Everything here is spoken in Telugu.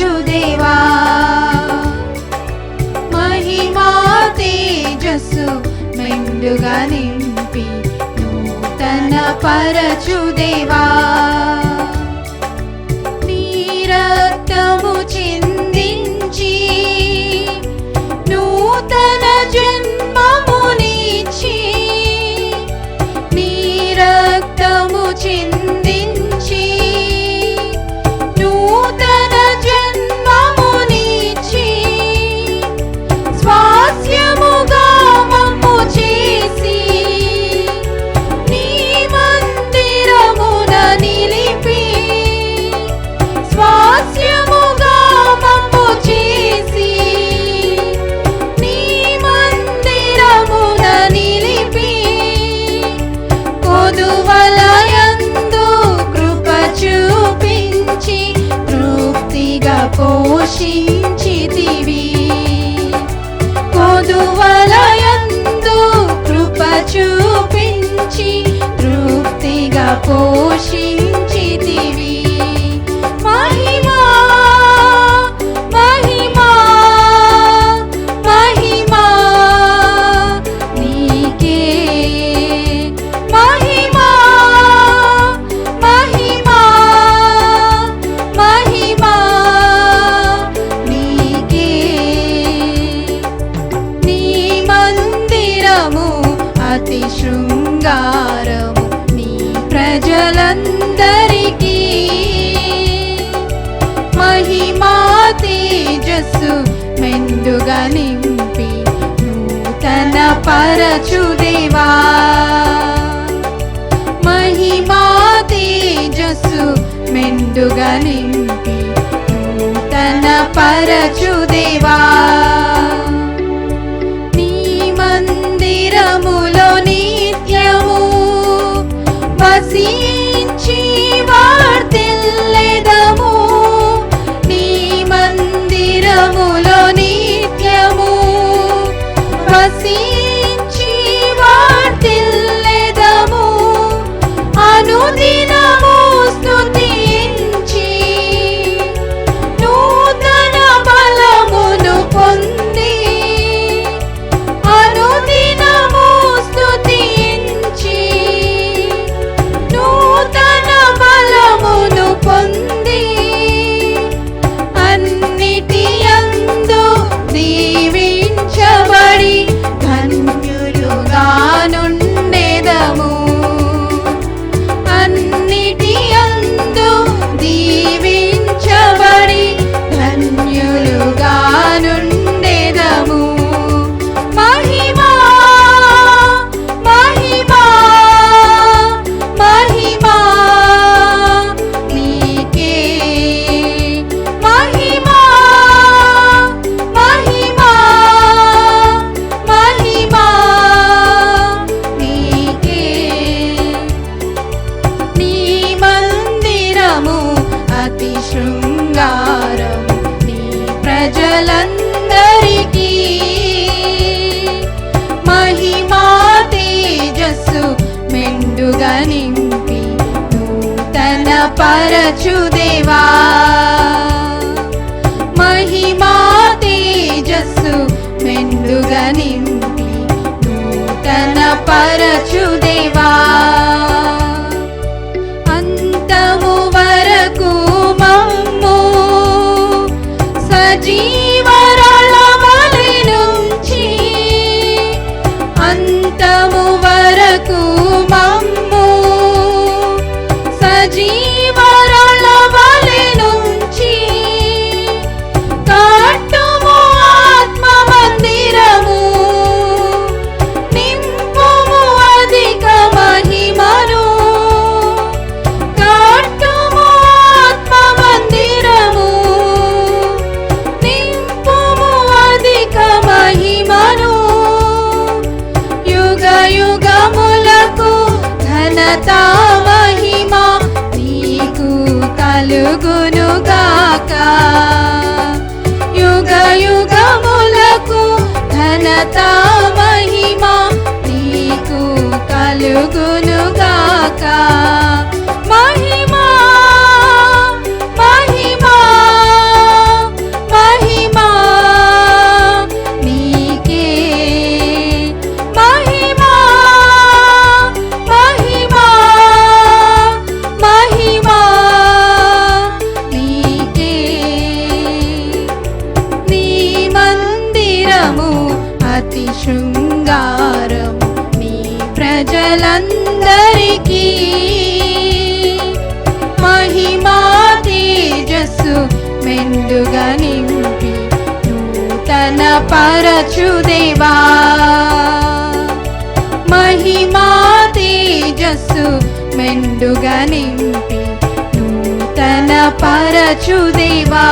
యేసుదేవా మహిమా తేజస్సు మెండుగా నింపి నూతన పరచుదేవా. ఆశించితివి. కోదువలయందు కృప చూపించి తృప్తిగా పో అతి శృంగారము నీ ప్రజలందరికీ. మహిమా తేజస్సు మెందుగా నింపి నూతన పరచుదేవా మహిమా తేజస్సు మెందుగా నింపి నూతన పరచు అందము అతి శృంగారం నీ ప్రజలందరికీ. మహిమా తేజస్సు మెండుగా నింపి నూతన పరచుదేవా మహిమా తేజస్సు మెండుగా నింపి నూతన పరచు కలుగునుగాక మహిమా మహిమా మహిమా నీకే. మహిమా మహిమా మహిమా నీకే. నీ మందిరము అతి శృంగా ప్రజలందరికీ మహిమా తేజస్సు మెండుగా నింపి నూతన పరచుదేవా మహిమా తేజస్సు మెండుగా నింపి నూతన పరచుదేవా